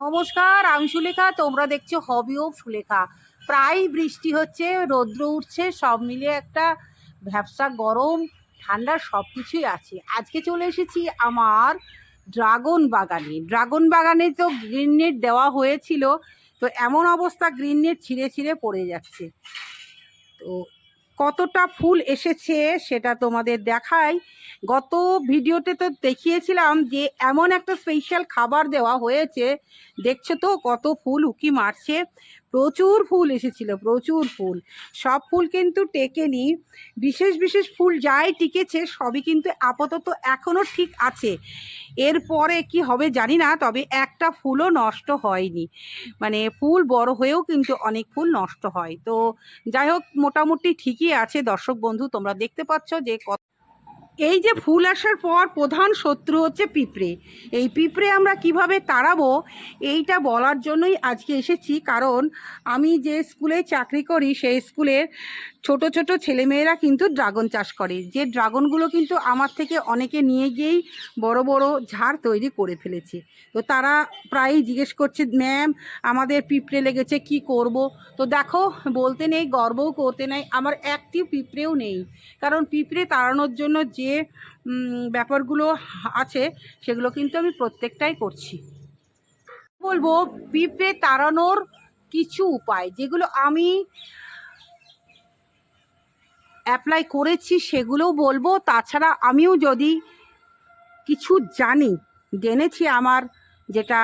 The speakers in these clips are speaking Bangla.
নমস্কার, আমি সুলেখা। তোমরা দেখছ হবি ও সুলেখা। প্রায় বৃষ্টি হচ্ছে, রৌদ্র উঠছে, সব মিলিয়ে একটা ভ্যাবসা গরম, ঠান্ডা সব কিছুই আছে। আজকে চলে এসেছি আমার ড্রাগন বাগানে। ড্রাগন বাগানে তো গ্রিন নেট দেওয়া হয়েছিল, তো এমন অবস্থা গ্রিন নেট ছিঁড়ে ছিঁড়ে পড়ে যাচ্ছে। তো কতটা ফুল এসেছে সেটা তোমাদের দেখাই। গত ভিডিওতে তো দেখিয়েছিলাম যে এমন একটা স্পেশাল খাবার দেওয়া হয়েছে। দেখছ তো কত ফুল উকি মারছে। প্রচুর ফুল এসেছিল, প্রচুর ফুল। সব ফুল কিন্তু টেকেনি। বিশেষ বিশেষ ফুল যাই টিকেছে, সবই কিন্তু আপাতত এখনও ঠিক আছে। এরপরে কি হবে জানি না, তবে একটা ফুলও নষ্ট হয়নি। মানে ফুল বড় হয়েও কিন্তু অনেক ফুল নষ্ট হয়। তো যাই হোক, মোটামুটি ঠিকই আছে। দর্শক বন্ধু, তোমরা দেখতে পাচ্ছ যে কত এই যে ফুল আসার পর প্রধান শত্রু হচ্ছে পিঁপড়ে। এই পিঁপড়ে আমরা কীভাবে তাড়াবো, এইটা বলার জন্যই আজকে এসেছি। কারণ আমি যে স্কুলে চাকরি করি, সেই স্কুলের ছোট ছোট ছেলেমেয়েরা কিন্তু ড্রাগন চাষ করে। যে ড্রাগনগুলো কিন্তু আমার থেকে অনেকে নিয়ে গিয়েই বড় বড় ঝাড় তৈরি করে ফেলেছে। তো তারা প্রায়ই জিজ্ঞেস করছে, ম্যাম, আমাদের পিঁপড়ে লেগেছে, কি করব? তো দেখো, বলতে নেই, গর্বও করতে নেই, আমার একটি পিঁপড়েও নেই। কারণ পিঁপড়ে তাড়ানোর জন্য যে ব্যাপারগুলো আছে, সেগুলো কিন্তু আমি প্রত্যেকটাই করছি। বলব, পিঁপড়ে তাড়ানোর কিছু উপায়, যেগুলো আমি অ্যাপ্লাই করেছি সেগুলোও বলব। তাছাড়া আমিও যদি কিছু জানি, জেনেছি আমার যেটা,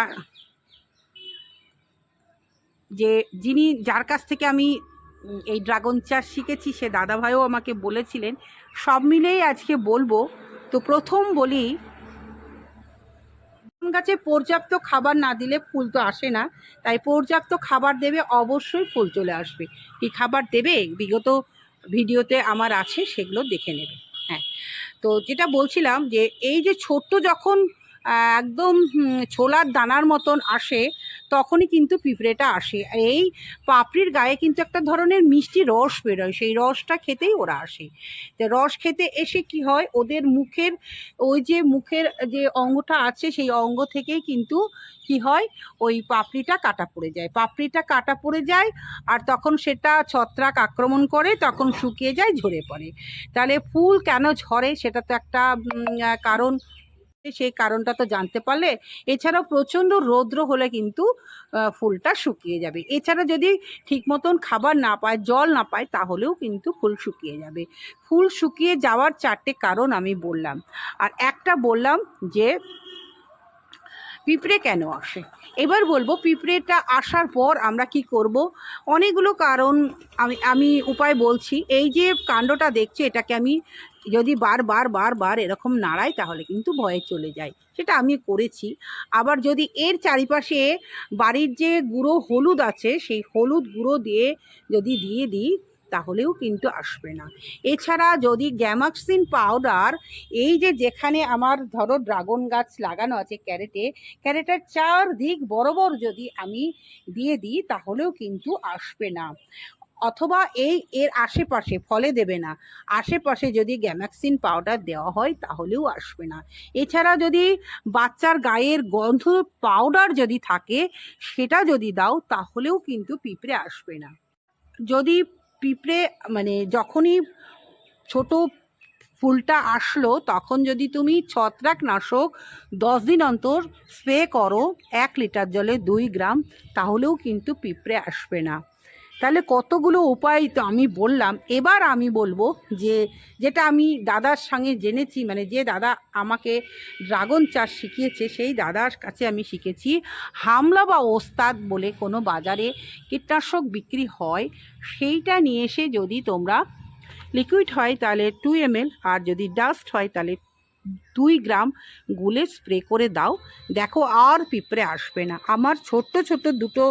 যে যিনি, যার কাছ থেকে আমি এই ড্রাগন চাষ শিখেছি, সে দাদাভাইও আমাকে বলেছিলেন। সব মিলেই আজকে বলব। তো প্রথম বলি গাছে পর্যাপ্ত খাবার না দিলে ফুল তো আসে না, তাই পর্যাপ্ত খাবার দেবে অবশ্যই ফুল চলে আসবে। কি খাবার দেবে? বিগত ভিডিওতে আমার আছে, সেগুলো দেখে নেবে। হ্যাঁ তো যেটা বলছিলাম যে এই যে ছোট্ট যখন একদম ছোলার দানার মতন আসে, তখনই কিন্তু পিঁপড়েটা আসে। এই পাপড়ির গায়ে কিন্তু একটা ধরনের মিষ্টি রস বেরোয়, সেই রসটা খেতেই ওরা আসে। তো রস খেতে এসে কি হয়, ওদের মুখের, ওই যে মুখের যে অঙ্গটা আছে, সেই অঙ্গ থেকেই কিন্তু কি হয়, ওই পাপড়িটা কাটা পড়ে যায়। পাপড়িটা কাটা পড়ে যায়, আর তখন সেটা ছত্রাক আক্রমণ করে, তখন শুকিয়ে যায়, ঝরে পড়ে। তাহলে ফুল কেন ঝরে, সেটা তো একটা কারণ সেই কারণটা তো জানতে পারলে। এছাড়াও প্রচণ্ড রৌদ্র হলে কিন্তু ফুলটা শুকিয়ে যাবে। এছাড়া যদি ঠিক মতন খাবার না পায়, জল না পায়, তাহলেও কিন্তু ফুল শুকিয়ে যাবে। ফুল শুকিয়ে যাওয়ার চারটে কারণ আমি বললাম। আর একটা বললাম যে পিঁপড়ে কেন আসে? এবার বলব, পিঁপড়েটা আসার পর আমরা কি করব? অনেকগুলো কারণ আমি আমি উপায় বলছি। এই যে কাণ্ডটা দেখছি, এটাকে আমি যদি বারবার বারবার এরকম নাড়াই, তাহলে কিন্তু ভয়ে চলে যায়। সেটা আমি করেছি। আবার যদি এর চারিপাশে বাড়ির যে গুঁড়ো হলুদ আছে, সেই হলুদ গুঁড়ো দিয়ে যদি দিয়ে দিই তাহলেও কিন্তু আসবে না। এছাড়া যদি গ্যামাক্সিন পাউডার, এই যে যেখানে আমার ধরো ড্রাগন গাছ লাগানো আছে ক্যারেটে, ক্যারেটের চারদিক বরাবর যদি আমি দিয়ে দিই, তাহলেও কিন্তু আসবে না। অথবা এই এর আশেপাশে ফলে দেবে না। আশেপাশে যদি গ্যামাক্সিন পাউডার দেওয়া হয়, তাহলেও আসবে না। এছাড়া যদি বাচ্চার গায়ের গন্ধ পাউডার যদি থাকে, সেটা যদি দাও, তাহলেও কিন্তু পিঁপড়ে আসবে না। যদি পিঁপড়ে মানে যখনই ছোট ফুলটা আসলো, তখন যদি তুমি ছত্রাকনাশক দশ দিন অন্তর স্প্রে করো, এক লিটার জলে দুই গ্রাম, তাহলেও কিন্তু পিঁপড়ে আসবে না। তাহলে কতগুলো উপায় তো আমি বললাম। এবার আমি বলব যে, যেটা আমি দাদার সঙ্গে জেনেছি মানে যে দাদা আমাকে ড্রাগন চাষ শিখিয়েছে, সেই দাদার কাছে আমি শিখেছি, হামলা বা ওস্তাদ বলে কোনো বাজারে কীটনাশক বিক্রি হয়, সেইটা নিয়ে এসে যদি তোমরা লিকুইড হয় তাহলে টু এমএল আর যদি ডাস্ট হয় তাহলে দুই গ্রাম গুলে স্প্রে করে দাও। দেখো আর পিঁপড়ে আসবে না। আমার ছোট্ট ছোট্ট দুটো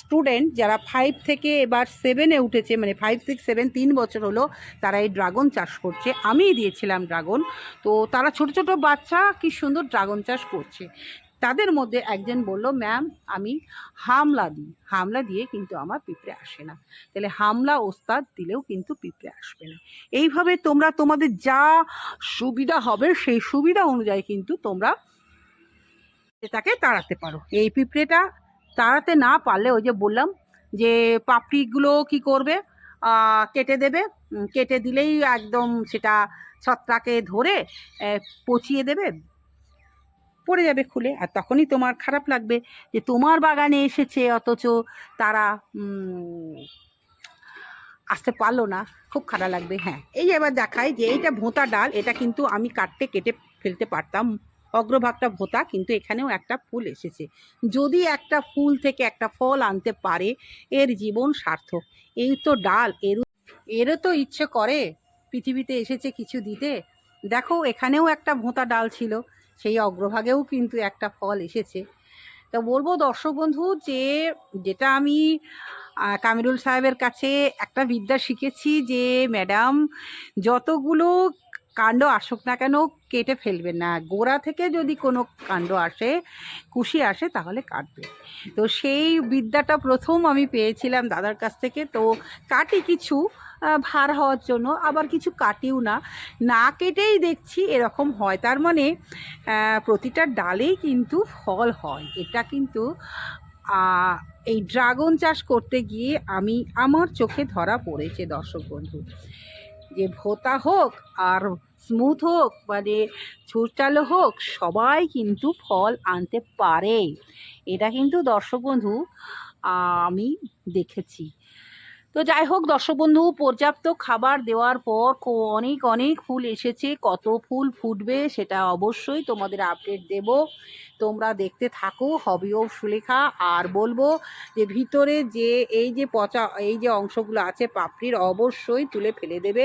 স্টুডেন্ট যারা ফাইভ থেকে এবার সেভেনে উঠেছে মানে ফাইভ সিক্স সেভেন তিন বছর হলো, তারা এই ড্রাগন চাষ করছে। আমিই দিয়েছিলাম ড্রাগন তো তারা ছোট ছোট বাচ্চা, কি সুন্দর ড্রাগন চাষ করছে। তাদের মধ্যে একজন বলল, ম্যাম, আমি হামলা দিই হামলা দিয়ে কিন্তু আমার পিঁপড়ে আসে না। তাহলে হামলা ওস্তাদ দিলেও কিন্তু পিঁপড়ে আসবে না। এইভাবে তোমরা তোমাদের যা সুবিধা হবে, সেই সুবিধা অনুযায়ী কিন্তু তোমরা এটাকে তাড়াতে পারো। এই পিঁপড়েটা তাড়াতে না পারলে ওই যে বললাম যে পাপড়িগুলো কি করবে? কেটে দেবে। কেটে দিলেই একদম সেটা ছত্রাকে ধরে পচিয়ে দেবে। পড়ে যাবে খুলে। আর তখনই তোমার খারাপ লাগবে যে তোমার বাগানে এসেছে অথচ তারা আসতে পারল না। খুব খারাপ লাগবে হ্যাঁ। এই এবার দেখাই যে এইটা ভোঁতা ডাল, এটা কিন্তু আমি কাটতে, কেটে ফেলতে পারতাম। অগ্রভাগটা ভোঁতা, কিন্তু এখানেও একটা ফুল এসেছে। যদি একটা ফুল থেকে একটা ফল আনতে পারে, এর জীবন সার্থক। এই তো ডাল এর এরও তো ইচ্ছে করে। পৃথিবীতে এসেছে কিছু দিতে। দেখো, এখানেও একটা ভোঁতা ডাল ছিল। সেই অগ্রভাগেও কিন্তু একটা ফল এসেছে। তো বলব দর্শক বন্ধু যে, যেটা আমি কামিরুল সাহেবের কাছে একটা বিদ্যা শিখেছি যে, ম্যাডাম, যতগুলো কাণ্ড আসুক না কেন কেটে ফেলবেন না। গোড়া থেকে যদি কোনো কাণ্ড আসে, কুশি আসে, তাহলে কাটবে। তো সেই বিদ্যাটা প্রথম আমি পেয়েছিলাম দাদার কাছ থেকে। তো কাটি কিছু ভার হওয়ার জন্য, আবার কিছু কাটিও না। না কেটেই দেখছি এরকম হয়। তার মানে প্রতিটা ডালেই কিন্তু ফল হয়। এটা কিন্তু এই ড্রাগন চাষ করতে গিয়ে আমি, আমার চোখে ধরা পড়েছে দর্শক বন্ধু। যে ভোতা হোক আর স্মুথ হোক মানে ছুটচালো হোক, সবাই কিন্তু ফল আনতে পারে। এটা কিন্তু দর্শক বন্ধু আমি দেখেছি। তো যাই হোক, দর্শক বন্ধু, পর্যাপ্ত খাবার দেওয়ার পর অনেক অনেক ফুল এসেছে। কত ফুল ফুটবে সেটা অবশ্যই তোমাদের আপডেট দেব। তোমরা দেখতে থাকো হবি হবিও সুলেখা। আর বলব যে ভিতরে যে, এই যে পচা, এই যে অংশগুলো আছে পাপড়ির, অবশ্যই তুলে ফেলে দেবে।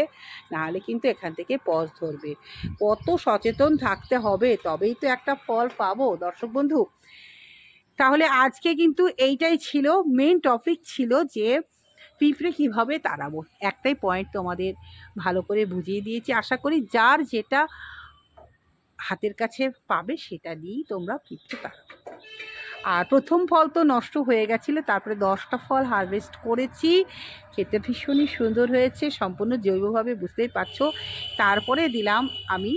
নাহলে কিন্তু এখান থেকে পজ ধরবে। কত সচেতন থাকতে হবে, তবেই তো একটা ফল পাবো, দর্শক বন্ধু। তাহলে আজকে কিন্তু এইটাই ছিল মেন টপিক ছিল যে পিঁপড়ে কীভাবে তাড়াবো? একটাই পয়েন্ট তোমাদের ভালো করে বুঝিয়ে দিয়েছি। আশা করি যার যেটা হাতের কাছে পাবে সেটা দিয়েই তোমরা পিঁপড়ে তাড়াবে আর প্রথম ফল তো নষ্ট হয়ে গেছিল, তারপরে দশটা ফল হারভেস্ট করেছি। খেতে ভীষণই সুন্দর হয়েছে, সম্পূর্ণ জৈবভাবে বুঝতেই পারছ। তারপরে দিলাম আমি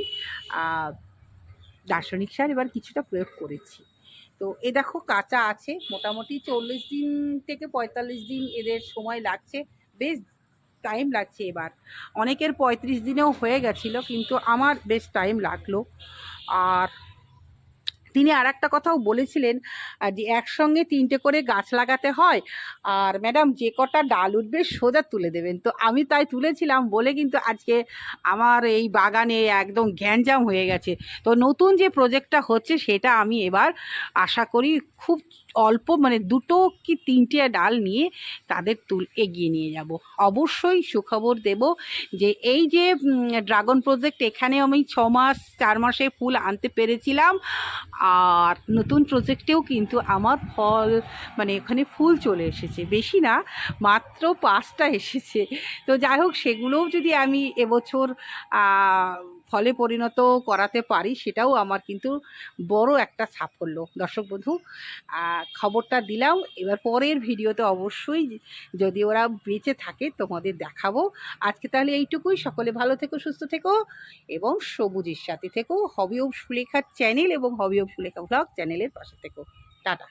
দার্শনিক সার এবার কিছুটা প্রয়োগ করেছি। তো এ দেখো কাঁচা আছে, মোটামুটি চল্লিশ দিন থেকে পঁয়তাল্লিশ দিন এদের সময় লাগছে, বেশ টাইম লাগছে এবার। অনেকের পঁয়ত্রিশ দিনেও হয়ে গেছিল, কিন্তু আমার বেশ টাইম লাগল। আর তিনি আর একটা কথাও বলেছিলেন যে একসঙ্গে তিনটে করে গাছ লাগাতে হয় আর ম্যাডাম যে কটা ডাল উঠবে সোজা তুলে দেবেন। তো আমি তাই তুলেছিলাম বলে কিন্তু আজকে আমার এই বাগানে একদম গ্যাঞ্জাম হয়ে গেছে। তো নতুন যে প্রজেক্টটা হচ্ছে সেটা আমি এবার আশা করি খুব অল্প মানে দুটো কি তিনটে ডাল নিয়ে তাদের তুল এগিয়ে নিয়ে যাব। অবশ্যই সুখবর দেব যে এই যে ড্রাগন প্রজেক্ট এখানে আমি ছ মাস, চার মাসে ফুল আনতে পেরেছিলাম। আর নতুন প্রজেক্টেও কিন্তু আমার ফল মানে এখানে ফুল চলে এসেছে। বেশি না, মাত্র পাঁচটা এসেছে। তো যাই হোক, সেগুলোও যদি আমি এবছর ফলে পরিণত করাতে পারি সেটাও আমার কিন্তু বড় একটা সাফল্য। দর্শক বন্ধু খবরটা দিলাম। এবার পরের ভিডিওতে অবশ্যই যদি ওরা বেঁচে থাকে তোমাদের দেখাবো। আজকে তাহলে এইটুকুই। সকলে ভালো থেকো, সুস্থ থেকো এবং সবুজের সাথে থেকো। হবি অফ সুলেখার চ্যানেল এবং হবি অফ সুলেখা ব্লগ চ্যানেলের পাশে থেকো। টাটা।